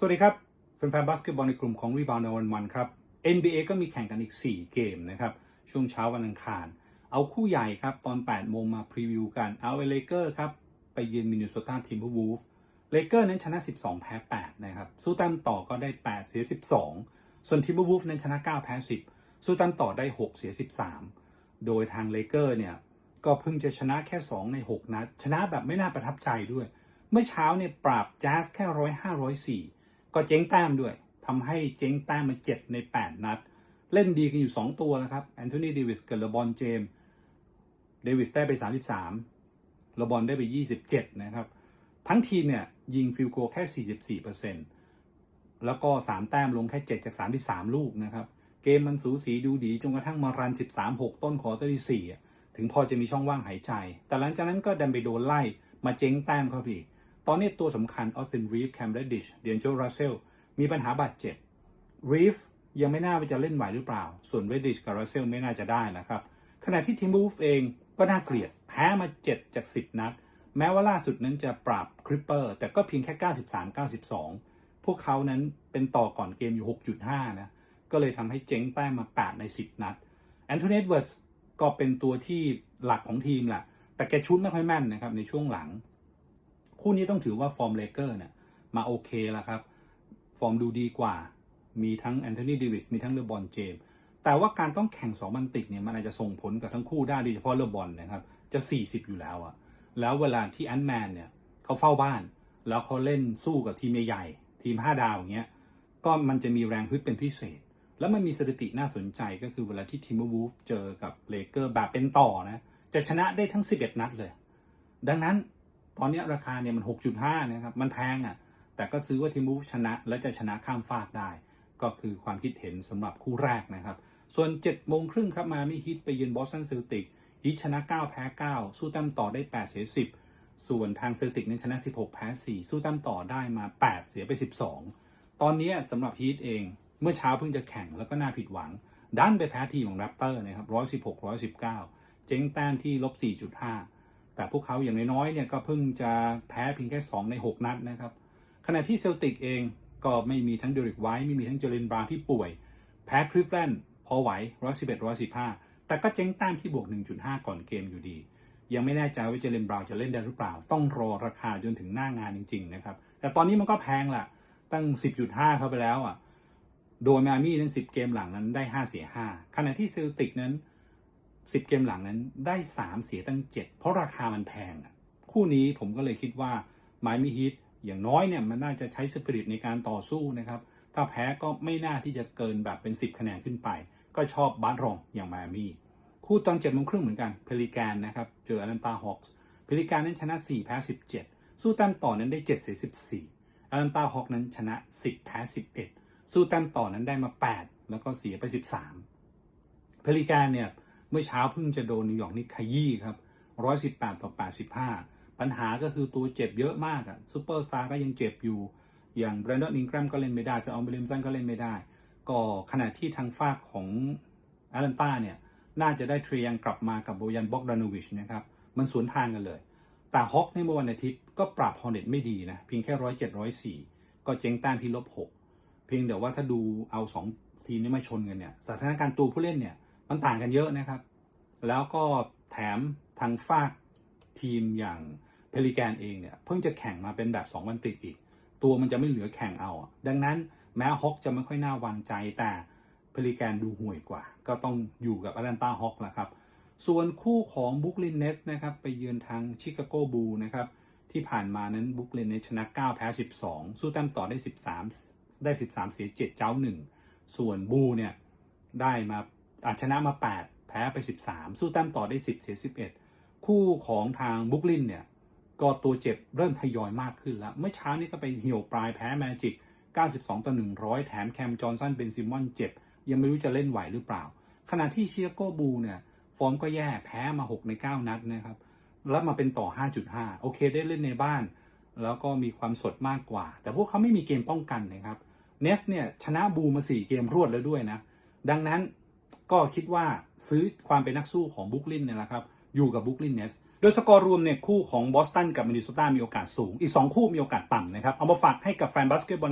สวัสดีครับแฟนๆบาสเกตบอลในกลุ่มของรีบาวในวันวันครับ NBA ก็มีแข่งกันอีก 4 เกมนะครับ ช่วงเช้าวันอังคาร เอาคู่ใหญ่ครับ ตอน 8 โมงมาพรีวิวกันเอาเลเกอร์ครับ ไปเยือนมินนิโซตาทีมบูฟเลเกอร์นั้นชนะ 12 แพ้ 8 นะครับสู้ต้มต่อก็ได้ 8 เสีย 12 ส่วนทีมบูฟนั้นชนะ 9 แพ้ 10 สู้ต้มต่อได้ 6 เสีย 13 โดยทางเลเกอร์เนี่ยก็เพิ่งจะชนะแค่ 2 ใน 6 นัด ชนะแบบไม่น่าประทับใจด้วย เมื่อเช้าเนี่ยปราบแจ๊สแค่ร้อยห้าร้อยสี่ ก็เจ๊งแต้มด้วยทำให้เจ๊งแต้มมา7ใน 8 นัด เล่นดีกันอยู่ 2 ตัวนะครับแอนโทนีเดวิสกับเลบอนเจมส์เดวิสได้ไป 33เลบอนได้ไป 27 นะครับ ทั้งทีมเนี่ยยิงฟิลโกแค่ 44%แล้วก็ 3 แต้มลงแค่ 7 จาก 33 ลูกนะครับ เกมมันสูสีดูดีจนกระทั่งมารัน 13-6 ต้นขอเตอร์ที่4ถึงพอจะมีช่องว่างหายใจ แต่หลังจากนั้นก็ดันไปโดนไล่มาเจ๊งแต้มเข้าไปอีก ตอนนี้ตัวสำคัญออสตินรีฟแคมเบรดดิชเดียนโจรัสเซลมีปัญหาบาดเจ็บรีฟยังไม่น่าจะเล่นไหวหรือเปล่า ส่วนเรดดิชกับรัสเซลไม่น่าจะได้นะครับ ขณะที่ทีมบูฟเองก็น่าเกลียด แพ้มา 7 จาก 10 นัด แม้ว่าล่าสุดนั้นจะปราบคริปเปอร์ แต่ก็เพียงแค่ 93-92 พวกเขานั้นเป็นต่อก่อนเกมอยู่ 6.5 นะ ก็เลยทำให้เจ๊งแต้มมา 8 ใน 10 นัดแอนโทนีเอ็ดเวิร์ดก็เป็นตัวที่หลักของทีมแหละแต่แกชุดไม่ค่อยแม่นนะครับในช่วงหลัง คู่นี้ต้องถือว่าฟอร์มเลเกอร์เนี่ยมาโอเคแล้วครับ ฟอร์มดูดีกว่า มีทั้งแอนโทนีเดวิสมีทั้งเลบอนเจมส์แต่ว่าการต้องแข่งสองบันติดเนี่ยมันอาจจะส่งผลกับทั้งคู่ได้โดยเฉพาะเลบอนนะครับจะ 40 อยู่แล้วอะแล้วเวลาที่แอนแมนเนี่ยเขาเฝ้าบ้าน แล้วเขาเล่นสู้กับทีมใหญ่ๆทีม 5 ดาวอย่างเงี้ยก็มันจะมีแรงฮึดเป็นพิเศษ แล้วมันมีสถิติน่าสนใจก็คือเวลาที่ทีมวูฟเจอกับเลเกอร์แบบเป็นต่อนะจะชนะได้ทั้ง 11 นัดเลย ดังนั้น ตอนนี้ราคาเนี่ยมัน 6.5นะครับ มันแพงอะ่ะ แต่ก็ซื้อว่าทีมูฟชนะ และจะชนะข้ามฟากได้ ก็คือความคิดเห็นสำหรับคู่แรกนะครับ ส่วน7โมงครึ่งครับมาไม่ฮิตไปเยือนบอสตันเซลติกฮิตชนะ 9 แพ้ 9 สู้แต้มต่อได้ 8 เสีย 10 ส่วนทางเซลติกนั้นชนะ 16 แพ้ 4 สู้แต้มต่อได้มา 8 เสียไป 12 ตอนนี้สำหรับฮีทเองเมื่อเช้าเพิ่งจะแข่งแล้วก็น่าผิดหวัง ดันไปแพ้ทีมของแรปเตอร์นะครับ116 119 เจ๊งแต้มที่ลบ4.5 แต่พวกเขาอย่างน้อยๆเนี่ยก็เพิ่งจะแพ้เพียงแค่ 2 ใน 6 นัดนะครับ ขณะที่เซลติกเองก็ไม่มีทั้งเดริกไวท์ไม่มีทั้งเจเลนบราที่ป่วย แพ้คริฟแลนด์พอไหว111 115 แต่ก็เจ๊งแต้มที่บวก 1.5 ก่อนเกมอยู่ดี ยังไม่แน่ใจว่าเจเลนบราจะเล่นได้หรือเปล่า ต้องรอราคาจนถึงหน้างานจริงๆนะครับแต่ตอนนี้มันก็แพงละตั้ง 10.5 เข้าไปแล้วอะโดยมามี่นั้น10 เกมหลังนั้นได้ 5 เสีย 5 ขณะที่เซลติกนั้น 10 เกมหลังนั้นได้ 3 เสียตั้ง 7 เพราะราคามันแพงอะคู่นี้ผมก็เลยคิดว่าไมมี่ฮิตอย่างน้อยเนี่ยมันน่าจะใช้สปิริตในการต่อสู้นะครับถ้าแพ้ก็ไม่น่าที่จะเกินแบบเป็น 10 คะแนนขึ้นไป ก็ชอบบาสรองอย่างไมอามี่คู่ตอน7จ็ดโมงครึ่งเหมือนกันเพลิแกนนะครับเจออ t แลนตาฮอคส์เพลิแกนนั้นชนะ 4 แพ้ 17 สู้แต้มต่อนั้นได้ 7 เสีย 14อ t แลนตาฮอคนั้นชนะ 10 แพ้ 11 สู้แต้มต่อนั้นได้มา 8 แล้วก็เสียไป 13เพลิแกนเนี่ย เมื่อเช้าเพิ่งจะโดนนิวยอร์กนิกขยี้ครับ118ต่อ85ปัญหาก็คือตัวเจ็บเยอะมากอะซูเปอร์สตาร์ก็ยังเจ็บอยู่ อย่างแบรนดอนอิงแกรมก็เล่นไม่ได้เซอร์ออมเบลิมสันก็เล่นไม่ได้ ก็ขณะที่ทางฝากของแอตแลนตาเนี่ย น่าจะได้เทรียงกลับมากับโบยันบ็อกดานูวิชนะครับ มันสวนทางกันเลย แต่ฮอกในเมื่อวันอาทิตย์ก็ปรับฮอร์เน็ตไม่ดีนะ เพียงแค่ร้อยเจ็ดร้อยสี่ก็เจ๊งแต้มที่ลบหกเพียงแต่ว่าถ้าดูเอาสองทีมนี้มาชนกันเนี่ยสถานการณ์ตัวผู้เล่นเนี่ย มันต่างกันเยอะนะครับ แล้วก็แถมทางฝากทีมอย่างเพลิแกนเองเนี่ยเพิ่งจะแข่งมาเป็นแบบ 2 วันติดอีก ตัวมันจะไม่เหลือแข่งเอา ดังนั้นแม้ฮอกจะไม่ค่อยน่าวางใจแต่เพลิแกนดูห่วยกว่า ก็ต้องอยู่กับแอตแลนตาฮอกละครับ ส่วนคู่ของบุคลินเนสนะครับไปเยือนทางชิคาโกบูนะครับที่ผ่านมานั้นบุคลินเนสชนะ 9 แพ้ 12 สู้แต้มต่อได้ 13 ได้ 13 เสีย 7 เจ้า 1 ส่วนบูเนี่ยได้มา อาชนะมา 8 แพ้ไป 13 สู้แต้มต่อได้ 10 เสีย 11 คู่ของทางบุคลินเนี่ย ก็ตัวเจ็บเริ่มทยอยมากขึ้นแล้ว เมื่อเช้านี้ก็ไปเหี่ยวปลายแพ้แมจิก 92 ต่อ 100 แถมแคมจอห์นสันเบนซิมอนเจ็บ ยังไม่รู้จะเล่นไหวหรือเปล่า ขณะที่เชียโกบูเนี่ยฟอร์มก็แย่แพ้มา 6 ใน 9 นัดนะครับ แล้วมาเป็นต่อ 5.5 โอเคได้เล่นในบ้าน แล้วก็มีความสดมากกว่า แต่พวกเขาไม่มีเกมป้องกันนะครับ เนสเนี่ยชนะบูมา 4 เกมรวดแล้วด้วยนะ ดังนั้น ก็คิดว่าซื้อความเป็นนักสู้ของบุคลินเนี่ยแหละครับ อยู่กับบุคลินเนส โดยสกอร์รวมเนี่ยคู่ของบอสตันกับมินนิโซตามีโอกาสสูง อีก 2 คู่มีโอกาสต่ำนะครับ เอามาฝากให้กับแฟนบาสเกตบอล